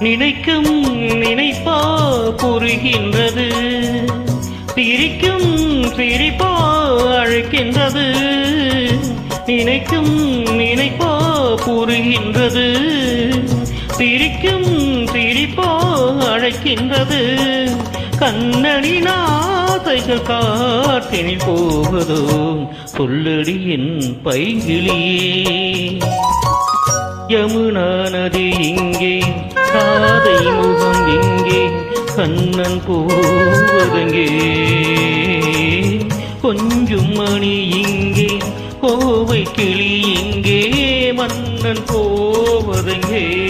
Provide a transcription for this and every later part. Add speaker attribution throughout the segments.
Speaker 1: நினைக்கும் நினைப்பா புரிகின்றது. சிரிக்கும் சிரிப்போ அழைக்கின்றது. நினைக்கும் நினைப்பா புரிகின்றது. சிரிக்கும் சிரிப்போ அழைக்கின்றது. கண்ணடி நாசைகள் காற்றினில் போவதோ சொல்லடி என் பைகிளியே. யமுனா நதி இங்கே. காதை முகம் இங்கே. கண்ணன் போவதங்கே கொஞ்சம் மணி இங்கே. கோவை கிளி இங்கே. மன்னன் போவதங்கே?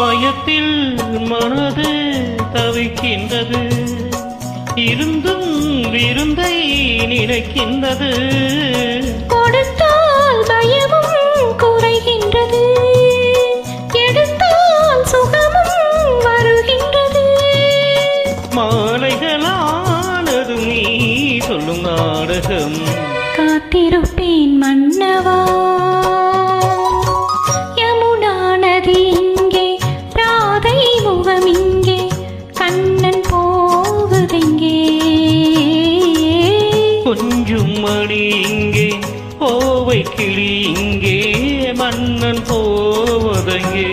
Speaker 1: பயத்தில் மனது தவிக்கின்றது. இருந்தும் விருந்தை நினைக்கின்றது.
Speaker 2: கொடுத்தால் பயமும் குறைகின்றது. எடுத்தால் சுகமும் வருகின்றது.
Speaker 1: மாலைகளானதும் நீ சொல்லும் நாடகம்.
Speaker 2: காத்திருப்பேன் மன்னவா
Speaker 1: கிளி இங்கே மன்னன் போவதங்கே